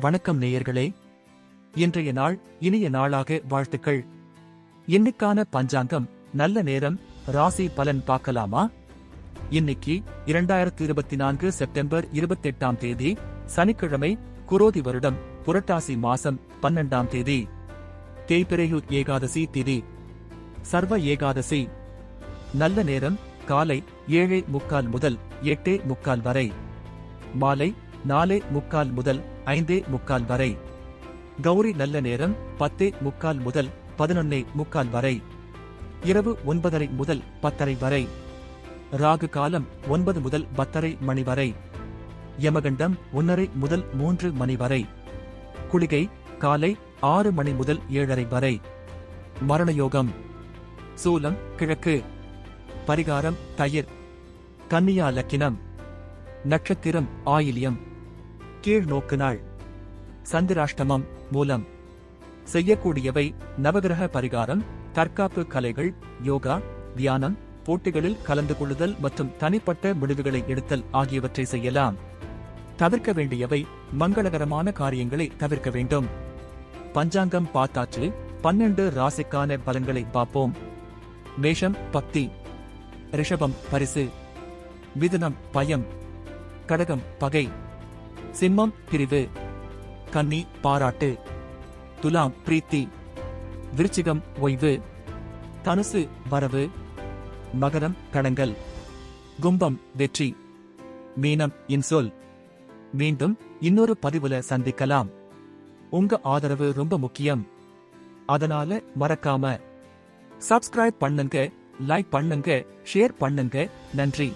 வணக்கம் நேயர்களே. இன்றைய நாள் இனிய நாளாக வாழ்த்துக்கள். இன்னைக்கான பஞ்சாங்கம் நல்ல நேரம் ராசி பலன் பார்க்கலாமா? இன்னைக்கு இரண்டாயிரத்தி இருபத்தி நான்கு செப்டம்பர் இருபத்தெட்டாம் தேதி சனிக்கிழமை குரோதி வருடம் புரட்டாசி மாசம் பன்னெண்டாம் தேதி. தேய்பிரையூர் ஏகாதசி திதி. சர்வ ஏகாதசி. நல்ல நேரம் காலை ஏழே முக்கால் முதல் எட்டே முக்கால் வரை. மாலை நாலே முக்கால் முதல் ஐந்தே முக்கால் வரை. கௌரி நல்ல நேரம் பத்தே முக்கால் முதல் பதினொன்னே முக்கால் வரை. இரவு ஒன்பதரை முதல் பத்தரை வரை. ராகு காலம் ஒன்பது முதல் பத்தரை மணி வரை. யமகண்டம் ஒன்னரை முதல் மூன்று மணி வரை. குளிகை காலை ஆறு மணி முதல் ஏழரை வரை. மரணயோகம். சூலம் கிழக்கு. பரிகாரம் தயிர். கன்னியா லக்கினம். நட்சத்திரம் ஆயிலியம். கீழ் நோக்குநாள் சந்திராஷ்டமம் மூலம். செய்யக்கூடியவை நவகிரக பரிகாரம் தற்காப்பு கலைகள் யோகா தியானம் போட்டிகளில் கலந்து கொள்ளுதல் மற்றும் தனிப்பட்ட முடிவுகளை எடுத்தல் ஆகியவற்றை செய்யலாம். தவிர்க்க வேண்டியவை மங்களகரமான காரியங்களை தவிர்க்க வேண்டும். பஞ்சாங்கம் பார்த்தாச்சு பன்னெண்டு ராசிக்கான பலன்களை பார்ப்போம். மேஷம் பக்தி ரிஷபம் பரிசு மிதுனம் பயம் கடகம் பகை சிம்மம் பிரிவு. கன்னி பாராட்டு. துலாம் பிரீத்தி. விருச்சிகம் ஓய்வு. தனுசு வரவு. மகரம் கடங்கள் கும்பம் வெற்றி. மீனம் இன்சொல். மீண்டும் இன்னொரு பதிவுல சந்திக்கலாம். உங்க ஆதரவு ரொம்ப முக்கியம். அதனால மறக்காம. சப்ஸ்கிரைப் பண்ணுங்க லைக் பண்ணுங்க ஷேர் பண்ணுங்க. நன்றி.